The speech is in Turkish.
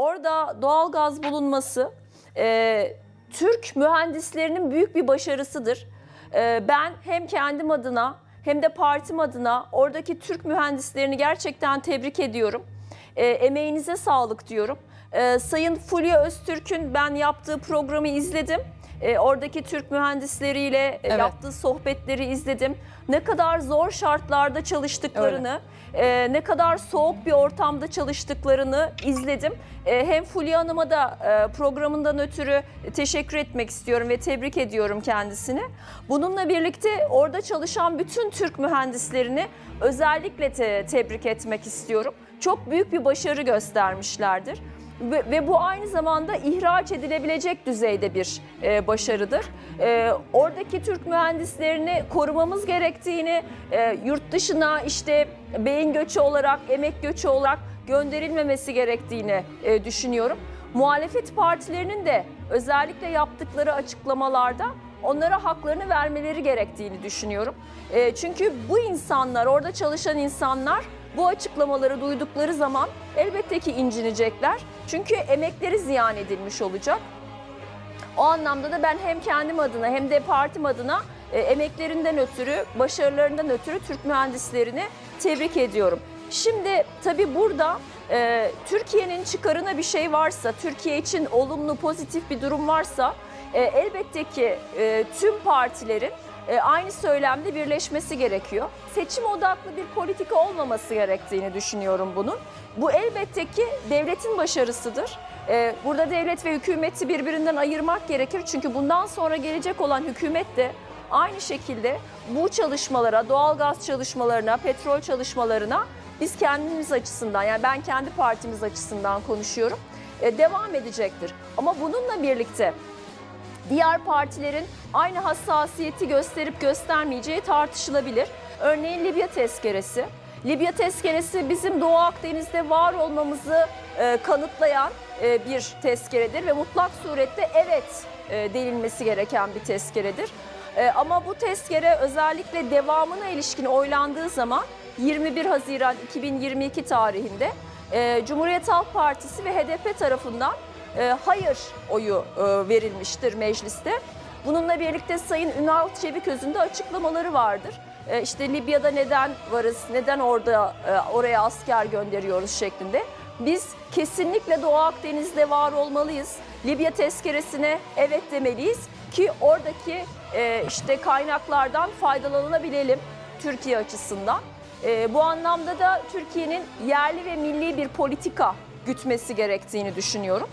orada doğal gaz bulunması e, Türk mühendislerinin büyük bir başarısıdır. E, ben hem kendim adına hem de partim adına oradaki Türk mühendislerini gerçekten tebrik ediyorum. E, emeğinize sağlık diyorum. E, Sayın Fulya Öztürk'ün ben yaptığı programı izledim. E, oradaki Türk mühendisleriyle e, Evet. yaptığı sohbetleri izledim. Ne kadar zor şartlarda çalıştıklarını, e, ne kadar soğuk bir ortamda çalıştıklarını izledim. E, hem Fulya Hanım'a da e, programından ötürü teşekkür etmek istiyorum ve tebrik ediyorum kendisini. Bununla birlikte orada çalışan bütün Türk mühendislerini özellikle te- tebrik etmek istiyorum. Çok büyük bir başarı göstermişlerdir. Ve, ve bu aynı zamanda ihraç edilebilecek düzeyde bir e, başarıdır. E, oradaki Türk mühendislerini korumamız gerektiğini, e, yurt dışına işte beyin göçü olarak, emek göçü olarak gönderilmemesi gerektiğini e, düşünüyorum. Muhalefet partilerinin de özellikle yaptıkları açıklamalarda onlara haklarını vermeleri gerektiğini düşünüyorum. E, çünkü bu insanlar, orada çalışan insanlar bu açıklamaları duydukları zaman elbette ki incinecekler. Çünkü emekleri ziyan edilmiş olacak. O anlamda da ben hem kendim adına hem de partim adına e, emeklerinden ötürü, başarılarından ötürü Türk mühendislerini tebrik ediyorum. Şimdi tabii burada e, Türkiye'nin çıkarına bir şey varsa, Türkiye için olumlu, pozitif bir durum varsa e, elbette ki e, tüm partilerin e, aynı söylemde birleşmesi gerekiyor. Seçim odaklı bir politika olmaması gerektiğini düşünüyorum bunun. Bu elbette ki devletin başarısıdır. E, Burada devlet ve hükümeti birbirinden ayırmak gerekir. Çünkü bundan sonra gelecek olan hükümet de aynı şekilde bu çalışmalara, doğalgaz çalışmalarına, petrol çalışmalarına biz kendimiz açısından yani ben kendi partimiz açısından konuşuyorum e, devam edecektir. Ama bununla birlikte diğer partilerin aynı hassasiyeti gösterip göstermeyeceği tartışılabilir. Örneğin Libya tezkeresi. Libya tezkeresi bizim Doğu Akdeniz'de var olmamızı e, kanıtlayan e, bir tezkeredir ve mutlak surette evet e, denilmesi gereken bir tezkeredir. E, ama bu tezkere özellikle devamına ilişkin oylandığı zaman 21 Haziran 2022 tarihinde e, Cumhuriyet Halk Partisi ve HDP tarafından e, hayır oyu e, verilmiştir mecliste. Bununla birlikte Sayın Ünal Çeviköz'ün de açıklamaları vardır. E, işte Libya'da neden varız, neden orada e, oraya asker gönderiyoruz şeklinde. Biz kesinlikle Doğu Akdeniz'de var olmalıyız. Libya tezkeresine evet demeliyiz ki oradaki e, işte kaynaklardan faydalanabilelim Türkiye açısından. E, bu anlamda da Türkiye'nin yerli ve milli bir politika gütmesi gerektiğini düşünüyorum.